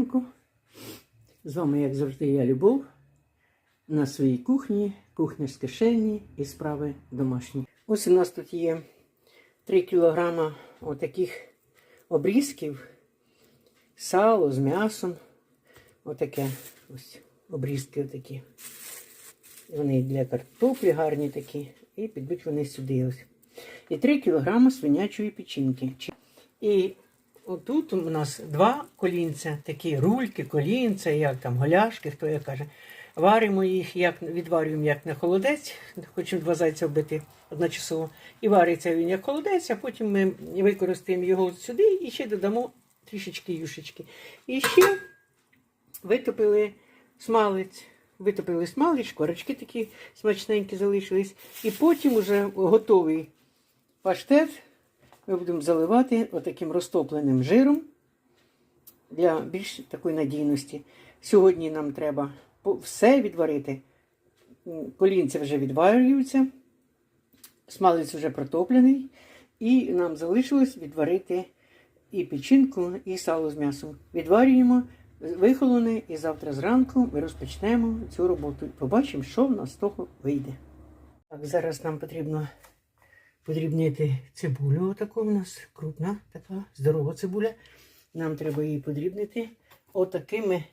ранку. З вами, як завжди, я Любов. На своїй кухні, кухня з кишені і справи домашні. Ось у нас тут є 3 кілограма отаких обрізків, сало з м'ясом. Отаке ось обрізки отакі. Вони для картоплі гарні такі. І підуть вони сюди ось. І 3 кілограма свинячої печінки. І отут у нас два колінця, такі рульки, колінця, як там голяшки, хто як каже. Варимо їх, як відварюємо як на холодець, хочемо два зайця вбити одночасово. І вариться він як холодець, а потім ми використаємо його сюди і ще додамо трішечки юшечки. І ще витопили смалець. Витопили смалець, шкорочки такі смачненькі залишились. І потім уже готовий паштет ми будемо заливати отаким розтопленим жиром для більш такої надійності. Сьогодні нам треба все відварити. Колінці вже відварюються, смалець вже протоплений, і нам залишилось відварити і печінку, і сало з м'ясом. Відварюємо, вихолоне, і завтра зранку ми розпочнемо цю роботу. Побачимо, що в нас з того вийде. Так, зараз нам потрібно подрібнити цибулю. Отаку у нас крупна, така здорова цибуля. Нам треба її подрібнити отакими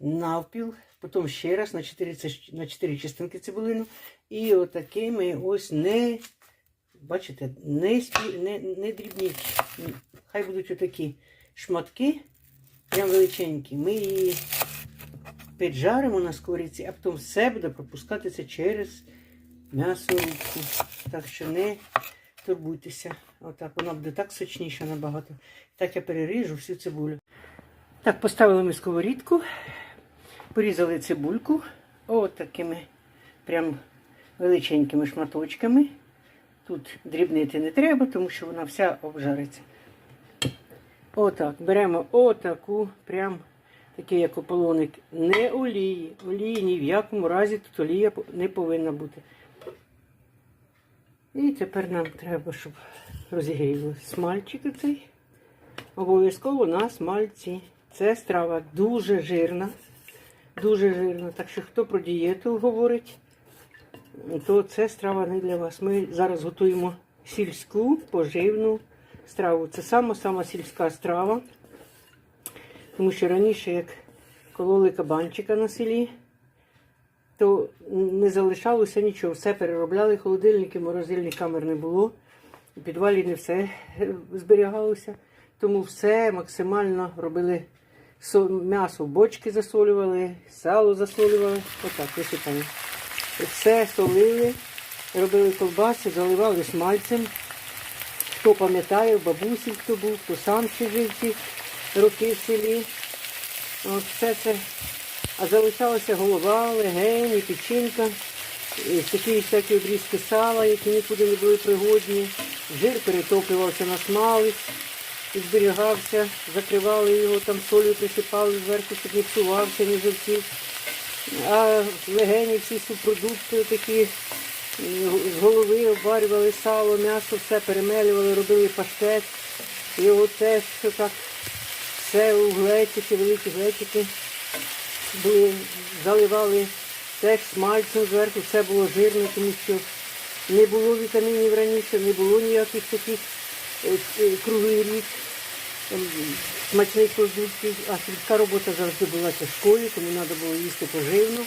навпіл, потім ще раз на 4, на 4 частинки цибулину. І отакими ось не, бачите, не, не, не дрібні. Хай будуть отакі шматки, прям величенькі. Ми її піджаримо на сковорідці, а потім все буде пропускатися через м'ясорубку. Так що не турбуйтеся. Отак, вона буде так сочніша набагато. Так я переріжу всю цибулю. Так, поставили ми сковорідку, порізали цибульку от такими прям величенькими шматочками. Тут дрібнити не треба, тому що вона вся обжариться. Отак, беремо отаку, прям такий як ополоник. Не олії. Олії ні в якому разі тут олія не повинна бути. І тепер нам треба, щоб розігріли смальчик цей. Обов'язково на смальці. Це страва дуже жирна. Дуже жирна. Так що хто про дієту говорить, то це страва не для вас. Ми зараз готуємо сільську поживну страву. Це сама-сама сільська страва. Тому що раніше, як кололи кабанчика на селі, то не залишалося нічого. Все переробляли, холодильники, морозильних камер не було. У підвалі не все е, зберігалося. Тому все максимально робили м'ясо в бочки засолювали, сало засолювали. Отак висипали. Все солили, робили ковбаси, заливали смальцем. Хто пам'ятає, бабусі хто був, хто сам ще жив ці роки в селі. От все це. А залишалася голова, легені, печінка, такі всякі обрізки сала, які нікуди не були пригодні. Жир перетоплювався на смалець зберігався, закривали його, там солью присипали зверху, щоб не псувався, не жовтів. А легені всі супродукти такі з голови обварювали сало, м'ясо, все перемелювали, робили паштет. І оце, що так все у глечики, великі глечики були, заливали теж смальцем зверху, все було жирне, тому що не було вітамінів раніше, не було ніяких таких е, е, круглий рік ем, смачних продуктів, а сільська робота завжди була тяжкою, тому треба було їсти поживно.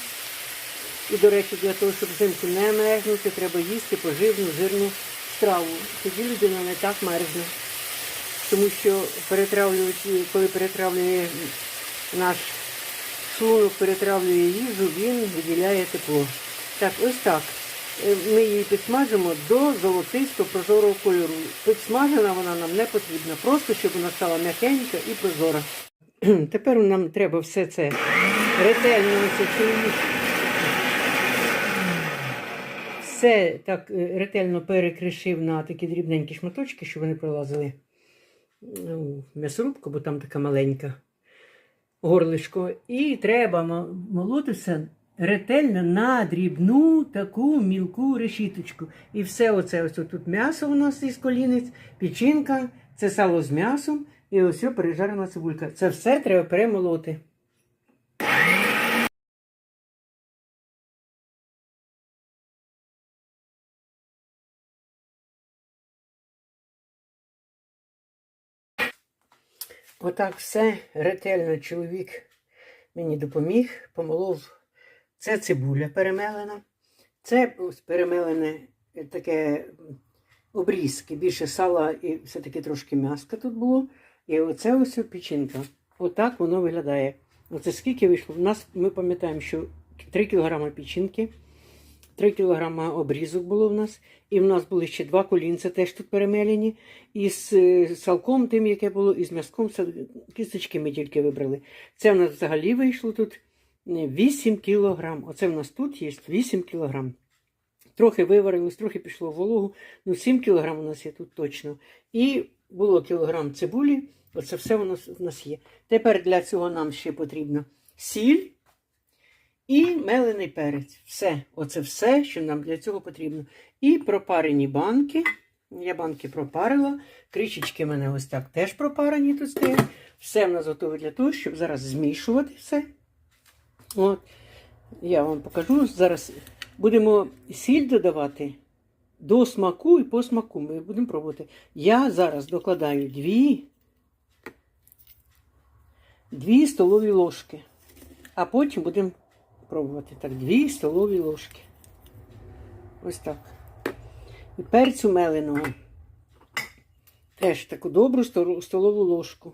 І, до речі, для того, щоб взимку не мерзнути, треба їсти поживну, жирну страву. Тоді людина не так мерзне. Тому що перетравлюють, коли перетравлює наш шлунок перетравлює їжу, він виділяє тепло. Так, ось так. Е, Ми її підсмажимо до золотисто прозорого кольору. Підсмажена вона нам не потрібна, просто щоб вона стала м'якенька і прозора. Тепер нам треба все це ретельно все так е, ретельно перекришив на такі дрібненькі шматочки, щоб вони пролазили ну, в м'ясорубку, бо там така маленька горлишко. І треба молотися ретельно на дрібну таку мілку решіточку. І все оце ось тут м'ясо у нас із колінець, печінка, це сало з м'ясом, І ось пережарена цибулька. Це все треба перемолоти. Отак все ретельно чоловік мені допоміг, помолов. Це цибуля перемелена. Це перемелене е, таке обрізки, більше сала і все-таки трошки м'яска тут було. І оце ось печінка. Отак воно виглядає. Оце скільки вийшло? У нас ми пам'ятаємо, що 3 кг печінки, 3 кг обрізок було в нас. І в нас були ще два колінця, теж тут перемелені. І з е, салком тим, яке було, і з м'язком кісточки ми тільки вибрали. Це в нас взагалі вийшло тут е, 8 кг. Оце в нас тут є 8 кг. Трохи виварилось, трохи пішло в вологу. Ну, 7 кг у нас є тут точно. І було кілограм цибулі. Оце все у нас, у нас є. Тепер для цього нам ще потрібно сіль і мелений перець. Все. Оце все, що нам для цього потрібно. І пропарені банки. Я банки пропарила. Кришечки в мене ось так теж пропарені тут стоять. Все в нас готове для того, щоб зараз змішувати все. От. Я вам покажу. Зараз будемо сіль додавати до смаку і по смаку. Ми будемо пробувати. Я зараз докладаю дві, дві столові ложки. А потім будемо пробувати. Так, дві столові ложки. Ось так. І перцю меленого. Теж таку добру столову ложку.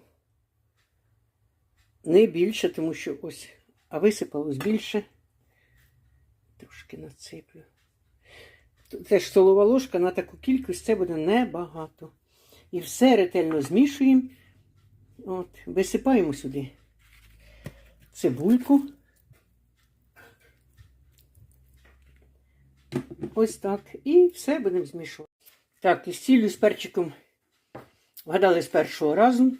Не більше, тому що ось, а висипалось більше. Трошки насиплю. Теж столова ложка на таку кількість це буде небагато. І все ретельно змішуємо. От, висипаємо сюди цибульку. Ось так. І все будемо змішувати. Так, із сіллю з перчиком вгадали з першого разу.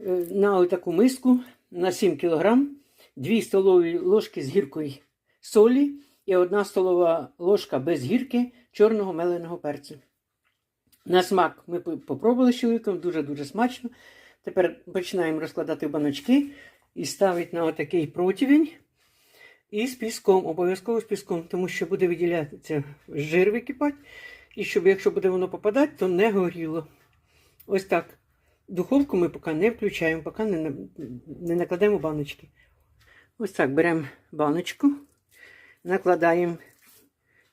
Е, На таку миску на 7 кг 2 столові ложки з гіркою солі і 1 столова ложка без гірки чорного меленого перцю. На смак ми по- попробували з чоловіком, дуже-дуже смачно. Тепер починаємо розкладати баночки і ставити на отакий противень. І з піском, обов'язково з піском, тому що буде виділятися жир википати. І щоб, якщо буде воно попадати, то не горіло. Ось так. Духовку ми поки не включаємо, поки не, не накладемо баночки. Ось так беремо баночку, накладаємо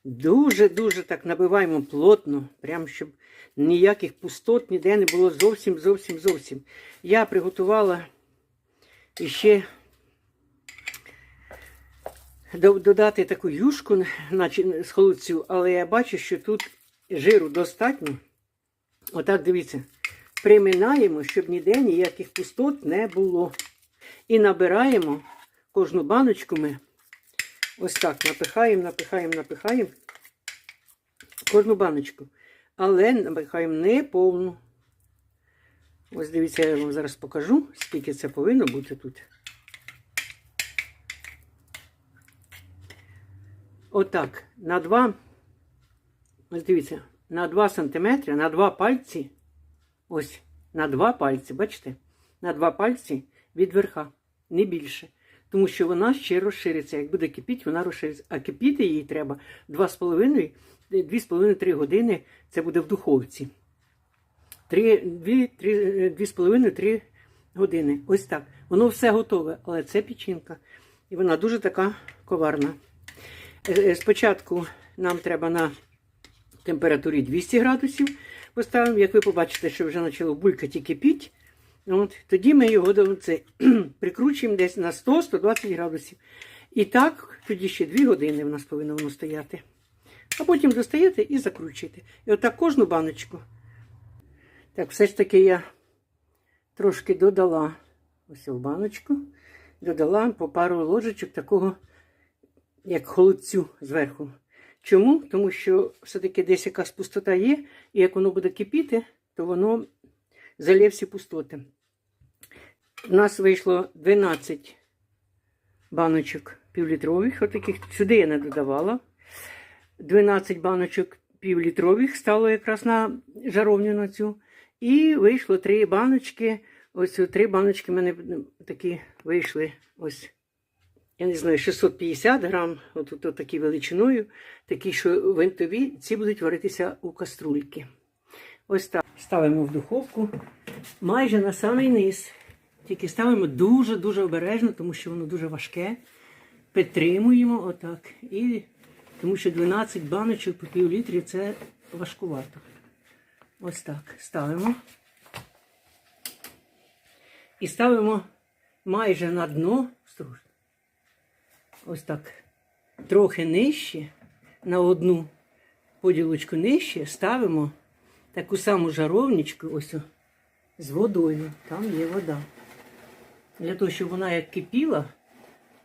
дуже-дуже так набиваємо плотно, прям щоб ніяких пустот ніде не було зовсім, зовсім. Я приготувала до- додати таку юшку з холодцю, але я бачу, що тут жиру достатньо. Отак дивіться. Приминаємо, щоб ніде ніяких пустот не було. І набираємо кожну баночку ми ось так напихаємо, напихаємо, напихаємо. Кожну баночку. Але напихаємо не повну. Ось дивіться, я вам зараз покажу, скільки це повинно бути тут. Отак, на 2, ось дивіться, на 2 сантиметри, на 2 пальці, ось, на 2 пальці, бачите? На 2 пальці від верха, не більше. Тому що вона ще розшириться. Як буде кипіти, вона розшириться. А кипіти їй треба 2,5, 2,5-3 години. Це буде в духовці. 2,5-3 години. Ось так. Воно все готове, але це печінка. І вона дуже така коварна. Е, е, Спочатку нам треба на температурі 200 градусів поставимо. Як ви побачите, що вже почало булькати і кипіти, от, тоді ми його це, прикручуємо десь на 100-120 градусів. І так, тоді ще 2 години в нас повинно воно стояти. А потім достаєте і закручуєте. І отак кожну баночку. Так, все ж таки я трошки додала ось в баночку, додала по пару ложечок такого як холодцю зверху. Чому? Тому що все-таки десь якась пустота є, і як воно буде кипіти, то воно залє всі пустоти. У нас вийшло 12 баночок півлітрових, отаких. Сюди я не додавала. 12 баночок півлітрових стало якраз на жаровню на цю. І вийшло три баночки. Ось о, три баночки в мене такі вийшли. Ось, я не знаю, 650 грам, от, от, такі величиною, такі, що винтові, ці будуть варитися у каструльки. Ось так. Ставимо в духовку майже на самий низ. Тільки ставимо дуже-дуже обережно, тому що воно дуже важке. Підтримуємо отак. І тому що 12 баночок по пів літрі це важкувато. Ось так. Ставимо. І ставимо майже на дно. Осторожно. Ось так. Трохи нижче, на одну поділочку нижче, ставимо таку саму жаровничку, ось з водою. Там є вода. Для того, щоб вона як кипіла,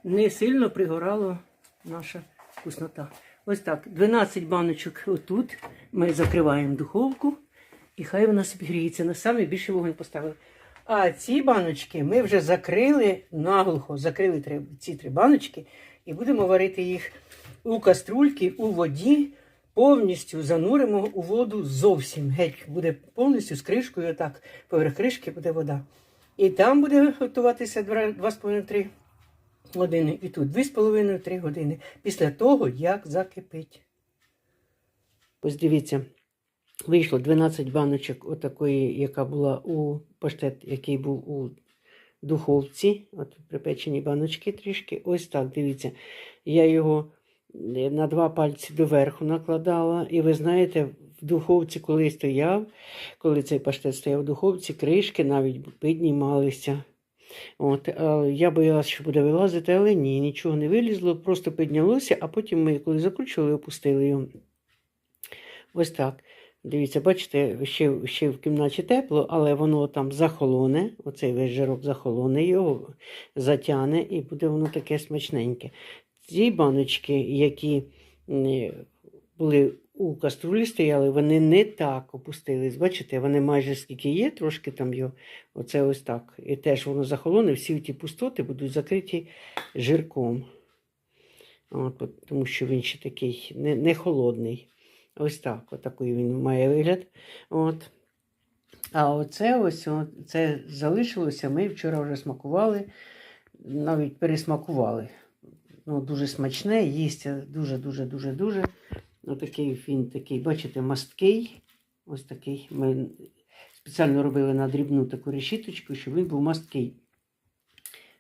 не сильно пригорала наша вкуснота. Ось так, 12 баночок отут. Ми закриваємо духовку, і хай вона собі гріється. На самий більший вогонь поставили. А ці баночки ми вже закрили наглухо, закрили ці три баночки, і будемо варити їх у каструльки, у воді. Повністю зануримо у воду зовсім. Геть буде повністю з кришкою, отак. Поверх кришки буде вода. І там буде готуватися 2,5-3 години. І тут 2,5-3 години. Після того, як закипить. Ось дивіться, вийшло 12 баночок отакої, яка була у паштет, який був у духовці. От припечені баночки трішки. Ось так, дивіться. Я його е, на два пальці доверху накладала. І ви знаєте, в духовці, коли стояв, коли цей паштет стояв в духовці, кришки навіть піднімалися. От, я боялася, що буде вилазити, але ні, нічого не вилізло, просто піднялося, а потім ми, коли закручували, опустили його. Ось так. Дивіться, бачите, ще, ще в кімнаті тепло, але воно там захолоне, оцей весь жирок захолоне, його затяне і буде воно таке смачненьке. Ці баночки, які були у каструлі стояли, вони не так опустились. Бачите, вони майже скільки є, трошки там його. Оце ось так. І теж воно захолоне, всі ті пустоти будуть закриті жирком. От, тому що він ще такий не, не холодний. Ось так, отакий він має вигляд. От. А оце ось це залишилося. Ми вчора вже смакували, навіть пересмакували. Ну, дуже смачне, їсться дуже-дуже-дуже-дуже. Отакий він такий, бачите, масткий. Ось такий. Ми спеціально робили на дрібну таку решіточку, щоб він був масткий.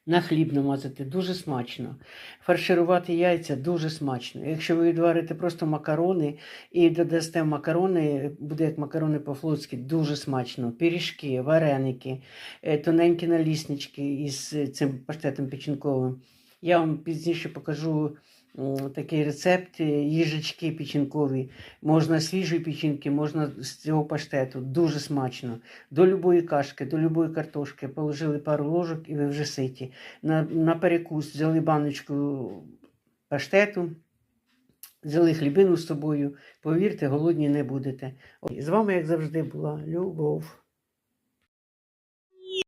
На хліб намазати дуже смачно. Фарширувати яйця дуже смачно. Якщо ви відварите просто макарони і додасте макарони, буде як макарони по-флотськи, дуже смачно. Пиріжки, вареники, е, тоненькі наліснички із цим паштетом печінковим. Я вам пізніше покажу такий рецепт їжачки печінкові. Можна свіжі печінки, можна з цього паштету. Дуже смачно. До любої кашки, до любої картошки положили пару ложок і ви вже ситі. На, на перекус взяли баночку паштету, взяли хлібину з собою. Повірте, голодні не будете. З вами, як завжди, була Любов.